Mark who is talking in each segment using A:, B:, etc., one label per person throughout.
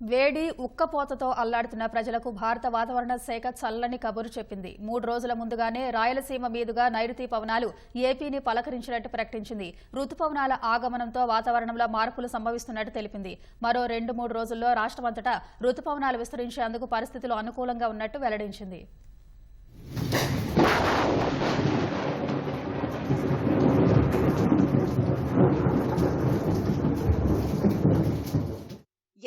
A: వేడి ఉక్కపోతతో అల్లాడుతున్న ప్రజలకు భారత వాతావరణ శాఖ చల్లని కబురు చెప్పింది. మూడు రోజుల ముందుగానే రాయలసీమ మీదుగా నైరుతి పవనాలు ఏపీని పలకరించినట్టు ప్రకటించింది. రుతుపవనాల ఆగమనంతో వాతావరణంలో మార్పులు సంభవిస్తున్నట్టు తెలిపింది. మరో రెండు మూడు రోజుల్లో రాష్ట్రమంతటా రుతుపవనాలు విస్తరించేందుకు పరిస్థితులు అనుకూలంగా ఉన్నట్టు వెల్లడించింది.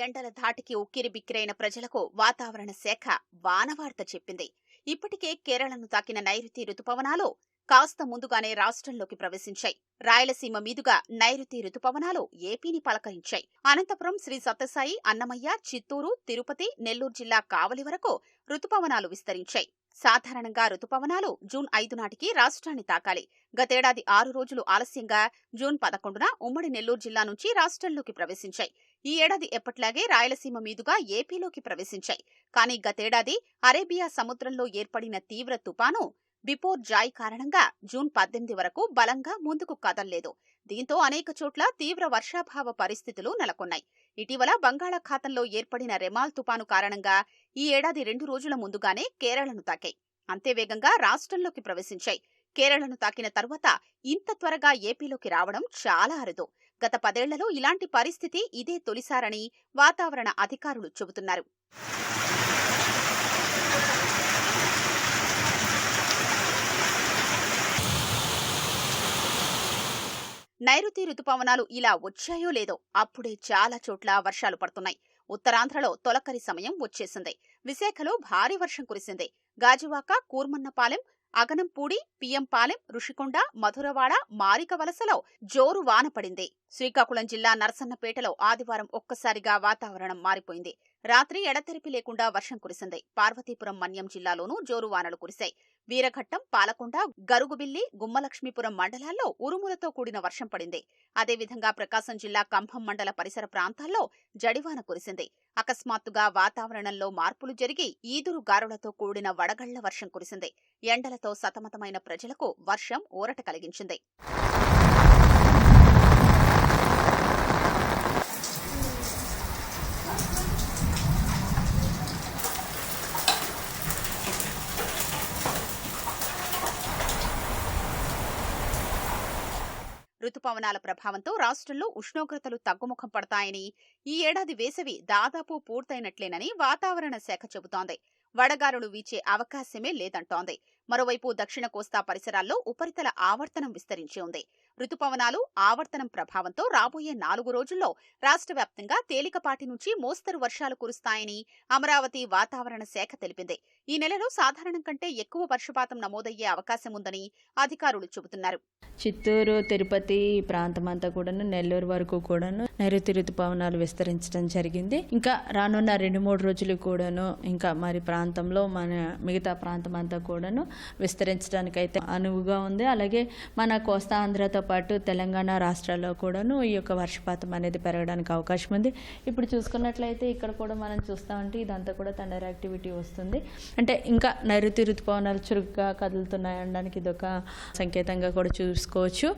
B: ఎండల ధాటికి ఉక్కిరి బిక్కిరైన ప్రజలకు వాతావరణ శాఖ వానవార్త చెప్పింది. ఇప్పటికే కేరళను తాకిన నైరుతి రుతుపవనాలు కాస్త ముందుగానే రాష్ట్రంలోకి ప్రవేశించాయి. రాయలసీమ మీదుగా నైరుతి రుతుపవనాలు ఏపీని పలకరించాయి. అనంతపురం శ్రీ సత్యసాయి అన్నమయ్య చిత్తూరు తిరుపతి నెల్లూరు జిల్లా కావలి వరకు రుతుపవనాలు విస్తరించాయి. సాధారణంగా రుతుపవనాలు జూన్ ఐదు నాటికి రాష్ట్రాన్ని తాకాలి. గతేడాది ఆరు రోజులు ఆలస్యంగా జూన్ పదకొండున ఉమ్మడి నెల్లూరు జిల్లా నుంచి రాష్ట్రంలోకి ప్రవేశించాయి. ఈ ఏడాది ఎప్పట్లాగే రాయలసీమ మీదుగా ఏపీలోకి ప్రవేశించాయి. కానీ గతేడాది అరేబియా సముద్రంలో ఏర్పడిన తీవ్ర తుపాను బిపోర్ జాయ్ కారణంగా జూన్ పద్దెనిమిది వరకు బలంగా ముందుకు కదల్లేదు. దీంతో అనేక చోట్ల తీవ్ర వర్షాభావ పరిస్థితులు నెలకొన్నాయి. ఇటీవల బంగాళాఖాతంలో ఏర్పడిన రెమాల్ తుపాను కారణంగా ఈ ఏడాది రెండు రోజుల ముందుగానే కేరళను తాకాయి. అంతే వేగంగా రాష్ట్రంలోకి ప్రవేశించాయి. కేరళను తాకిన తరువాత ఇంత త్వరగా ఏపీలోకి రావడం చాలా అరుదు. గత పదేళ్ళలో ఇలాంటి పరిస్థితి ఇదే తొలిసారని వాతావరణ అధికారులు చెబుతున్నారు. నైరుతి రుతుపవనాలు ఇలా వచ్చాయో లేదో అప్పుడే చాలా చోట్ల వర్షాలు పడుతున్నాయి. ఉత్తరాంధ్రలో తొలకరి సమయం వచ్చేసింది. విశాఖలో భారీ వర్షం కురిసింది. గాజువాక కూర్మన్నపాలెం అగనంపూడి పిఎంపాలెం ఋషికొండ మధురవాడ మారిక వలసలో జోరు వాన పడింది. శ్రీకాకుళం జిల్లా నరసన్నపేటలో ఆదివారం ఒక్కసారిగా వాతావరణం మారిపోయింది. రాత్రి ఎడతెరిపి లేకుండా వర్షం కురిసింది. పార్వతీపురం మన్యం జిల్లాలోనూ జోరు వానలు కురిశాయి. వీరఘట్టం పాలకొండ గరుగుబిల్లి గుమ్మలక్ష్మీపురం మండలాల్లో ఉరుములతో కూడిన వర్షం పడింది. అదేవిధంగా ప్రకాశం జిల్లా కంభం మండల పరిసర ప్రాంతాల్లో జడివాన కురిసింది. అకస్మాత్తుగా వాతావరణంలో మార్పులు జరిగి ఈదురు గారులతో కూడిన వడగళ్ళ వర్షం కురిసింది. ఎండలతో సతమతమైన ప్రజలకు వర్షం ఊరట కలిగించింది. రుతుపవనాల ప్రభావంతో రాష్ట్రంలో ఉష్ణోగ్రతలు తగ్గుముఖం పడతాయని ఈ ఏడాది వేసవి దాదాపు పూర్తయినట్లేనని వాతావరణ శాఖ చెబుతోంది. వడగాలులు వీచే అవకాశమే లేదంటోంది. మరోవైపు దక్షిణ కోస్తా పరిసరాల్లో ఉపరితల ఆవర్తనం విస్తరించి ఉంది. రుతుపవనాలు ఆవర్తనం ప్రభావంతో రాబోయే నాలుగు రోజుల్లో రాష్ట్ర వ్యాప్తంగా తేలికపాటి నుంచి మోస్తరు వర్షాలు కురుస్తాయని అమరావతి వాతావరణ శాఖ తెలిపింది. ఈ నెలలో సాధారణం కంటే ఎక్కువ వర్షపాతం నమోదయ్యే అవకాశం ఉందని అధికారులు చెబుతున్నారు.
C: చిత్తూరు తిరుపతి ప్రాంతం అంతా కూడాను నెల్లూరు వరకు కూడాను నైరుతి రుతుపవనాలు విస్తరించడం జరిగింది. ఇంకా రానున్న రెండు మూడు రోజులు కూడాను ఇంకా మరి ప్రాంతంలో మన మిగతా ప్రాంతం అంతా కూడాను విస్తరించడానికి అయితే అనువుగా ఉంది. అలాగే మన కోస్తా ఆంధ్రతో పాటు తెలంగాణ రాష్ట్రాల్లో కూడాను ఈ యొక్క వర్షపాతం అనేది పెరగడానికి అవకాశం ఉంది. ఇప్పుడు చూసుకున్నట్లయితే ఇక్కడ కూడా మనం చూస్తామంటే ఇదంతా కూడా థండర్ యాక్టివిటీ వస్తుంది. అంటే ఇంకా నైరుతి ఋతుపవనాలు చురుగ్గా కదులుతున్నాయి అనడానికి ఇదొక సంకేతంగా కూడా చూసుకోవచ్చు.